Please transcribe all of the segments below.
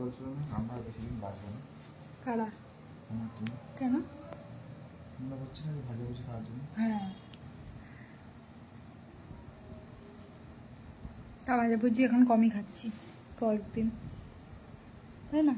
বলছিল না আমরা বেশি দিন বাঁচবো না। কারা? আমার তুমি কেন? তোমরা বলছি না খাওয়ার জন্য। হ্যাঁ। তা ভাজা ভুজি এখন কমই খাচ্ছি কয়েকদিন তাই না?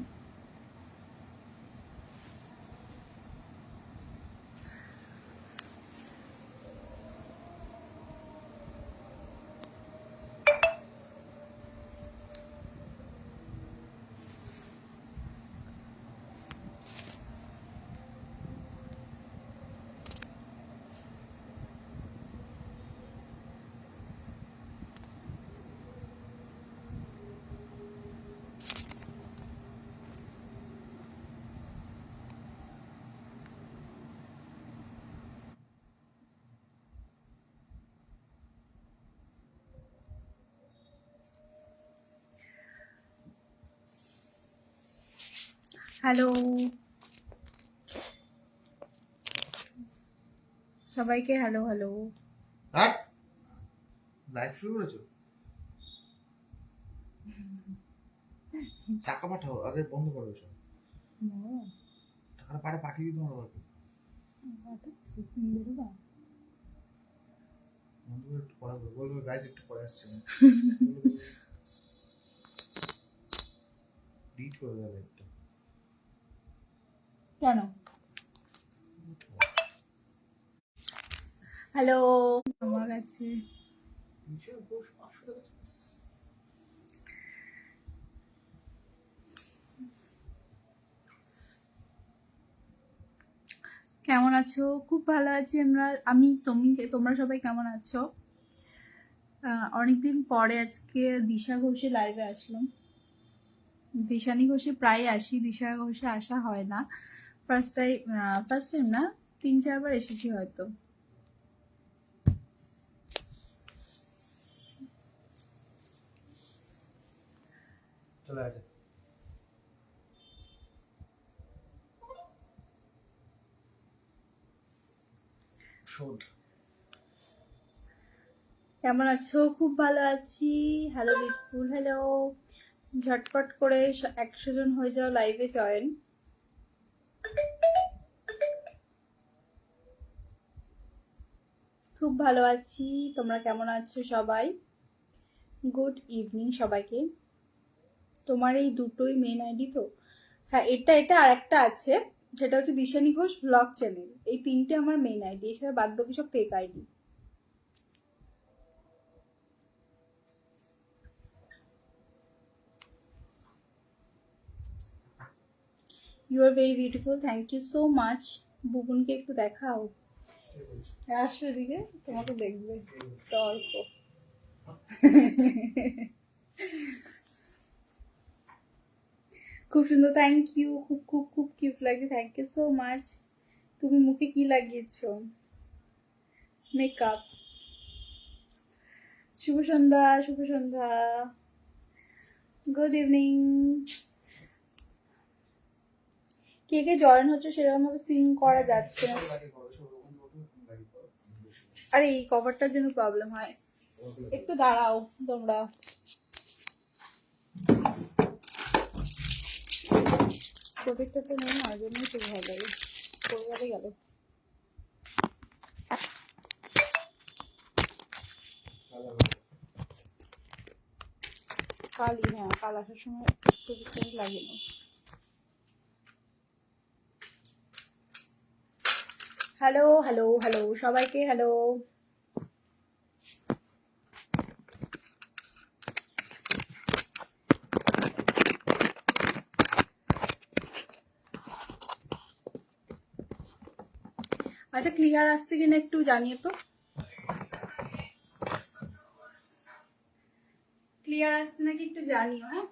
হ্যালো। সবাইকে হ্যালো হ্যালো। আর লাইভ শুরু করেছ? টাকা পাঠাও আগে বন্ধ করো সব। টাকাটা পারে পাঠিয়ে দিই তোমার বাবাকে বন্ধ করে একটু পড়া করো বলব গাইজ একটু আসছে ডিট করে দেবে। একটু কেন? হ্যালো। আমার কাছে। কেমন আছো? খুব ভালো আছি আমরা। আমি তুমি তোমরা সবাই কেমন আছো? অনেকদিন পরে আজকে দিশা ঘোষে লাইভে আসলাম। দিশানি ঘোষে প্রায় আসি দিশা ঘোষে আসা হয় না। ফার্স্ট টাইম ফার্স্ট টাইম না তিন চারবার এসেছি হয়তো। চলে কেমন আছো? খুব ভালো আছি। হ্যালো বিউটিফুল হ্যালো ঝটপট করে একশো জন হয়ে যাও লাইভে জয়েন খুব ভালো আছি। তোমরা কেমন আছো সবাই? গুড ইভিনিং সবাইকে। তোমার এই দুটোই মেন আইডি তো? হ্যাঁ এটা এটা আর একটা আছে। সেটা হচ্ছে দিশানি ঘোষ ব্লগ চ্যানেল এই তিনটে আমার মেন আইডি এছাড়া বাদ বাকি সব fake ID you are very beautiful thank you so much বুবুনকে একটু দেখাও? আসো এদিকে, তোমাকে দেখবে। তর্ক। খুব সুন্দর। থ্যাংক ইউ খুব খুব খুব কিউট লাগছে। থ্যাংক ইউ সো মাচ তুমি মুখে কি লাগিয়েছো? মেকআপ শুভ সন্ধ্যা শুভ সন্ধ্যা। গুড ইভিনিং কে কে জয়েন হচ্ছে সেরকম ভাবে সিন করা যাচ্ছে। আরে, এই কভারটার জন্য প্রবলেম হয়। একটু দাঁড়াও তোমরা। তো জন্যই কালই হ্যাঁ কাল আসার সময় প্রোটেক্টটা লাগে না। হ্যালো হ্যালো হ্যালো সবাইকে হ্যালো আচ্ছা ক্লিয়ার আসছে কিনা একটু জানিয়ে তো। ক্লিয়ার আসছে নাকি একটু জানিও হ্যাঁ?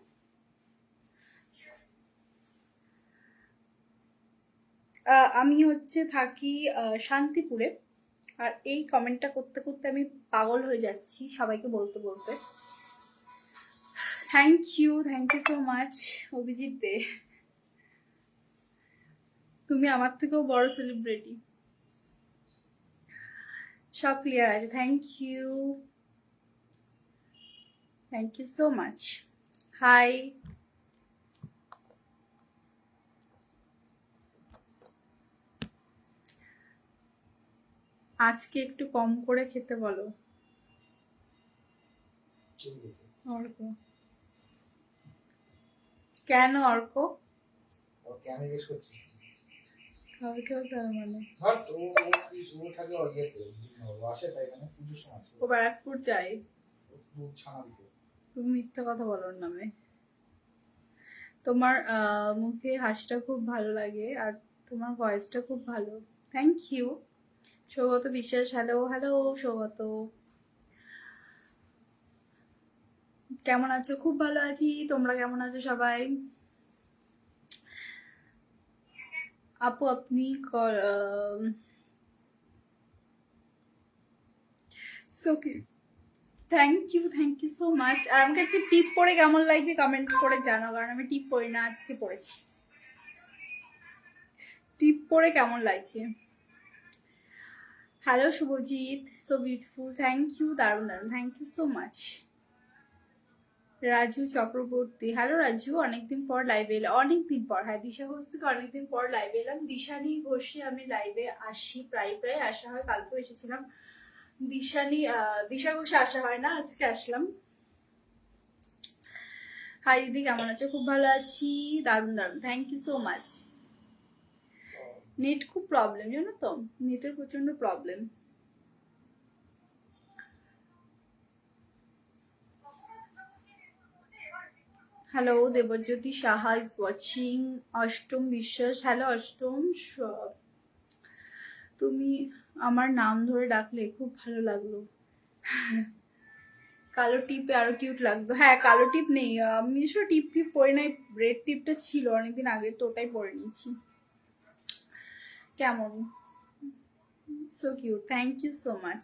আমি হচ্ছে থাকি শান্তিপুরে। আর এই কমেন্টটা করতে করতে আমি পাগল হয়ে যাচ্ছি সবাইকে বলতে বলতে। Thank you thank you so much Abhijit Dey. তুমি আমার থেকেও বড় সেলিব্রিটি সব ক্লিয়ার আছে। Thank you thank you so much hi আজকে একটু কম করে খেতে বলো। অর্ক। কেন অর্ক? ও জিজ্ঞেস করছিস খাবার খেয়েও তার মানে। ও ও ব্যারাকপুর দিতে। তুমি মিথ্যা কথা বলো ওর নামে। তোমার মুখে হাসিটা খুব ভালো লাগে আর তোমার ভয়েসটা খুব ভালো। থ্যাংক ইউ সৌগত বিশ্বাস হ্যালো হ্যালো সৌগত। কেমন আছো? খুব ভালো আছি। তোমরা কেমন আছো সবাই? আপু, আপনি thank you thank you so much আর আমাকে আজকে টিপ পরে কেমন লাগছে কমেন্ট করে জানাও, কারণ আমি টিপ পরি না, আজকে পড়েছি। টিপ পরে কেমন লাগছে? Hello Subhajit so beautiful thank you দারুণ দারুণ thank you so much Raju Chakraborty hello Raju অনেকদিন পর লাইভে এলাম অনেকদিন পর হ্যাঁ দিশা ঘোষ থেকে অনেকদিন পর লাইভে এলাম। দিশানি ঘোষে আমি লাইভে আসি, প্রায় প্রায় আসা হয়। কালকেও এসেছিলাম। দিশানি দিশা ঘোষে আসা হয় না, আজকে আসলাম। হাই দিদি, কেমন আছো? খুব ভালো আছি। দারুণ দারুণ. Thank you so much net খুব প্রবলেম জানো তো? নেটের প্রচণ্ড problem hello Debjyoti Saha is watching Ashtam Biswas hello অষ্টম তুমি আমার নাম ধরে ডাকলে খুব ভালো লাগল। কালো টিপে আরও কিউট লাগতো। হ্যাঁ কালো টিপ নেই। আমি টিপ টিপ পরে নাই। রেড টিপটা ছিল অনেকদিন আগে, তো ওটাই পরে নিয়েছি। কেমন? So cute thank you so much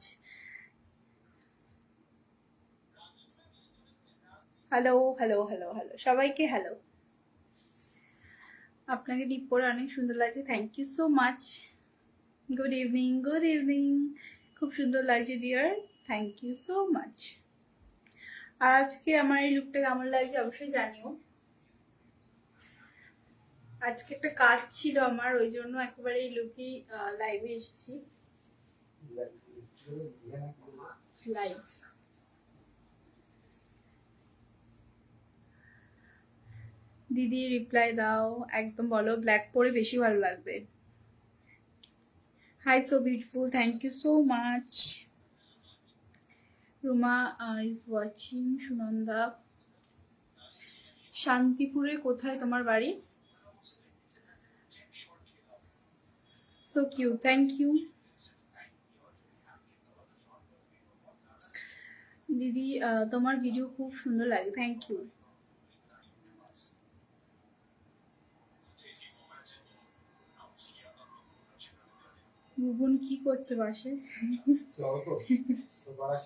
hello hello hello hello সবাইকে হ্যালো আপনাকে টিপ পরে অনেক সুন্দর লাগছে। Thank you so much good evening good evening খুব সুন্দর লাগছে dear thank you so much আর আজকে আমার এই লুকটা কেমন লাগছে অবশ্যই জানিও। আজকে একটা কাজ ছিল আমার, ওই জন্য একেবারে এই লুকেই লাইভে এসেছি। লাইভ দিদি রিপ্লাই দাও। একদম বলো ব্ল্যাক পরে বেশি ভালো লাগবে। Hi so beautiful thank you so much Ruma is watching Sunanda. শান্তিপুরে কোথায় তোমার বাড়ি? সো কিউ থ্যাংক ইউ দিদি তোমার ভিডিও খুব সুন্দর লাগে। থ্যাংক ইউ বুবুন কি করছে বাসে কি অল্প? তো বড়া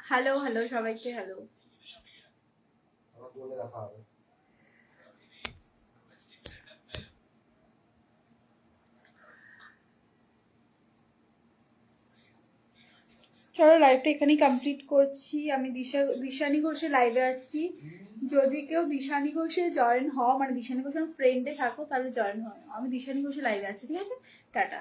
হ্যালো হ্যালো সবাইকে হ্যালো চলো লাইভটা এখানেই কমপ্লিট করছি। আমি দিশা, দিশানি ঘোষে লাইভে আসছি যদি কেউ দিশানি ঘোষে জয়েন হও মানে দিশানি ঘোষের ফ্রেন্ডে থাকো, তাহলে জয়েন হয় আমি দিশানি ঘোষে লাইভে আছি, ঠিক আছে? টাটা।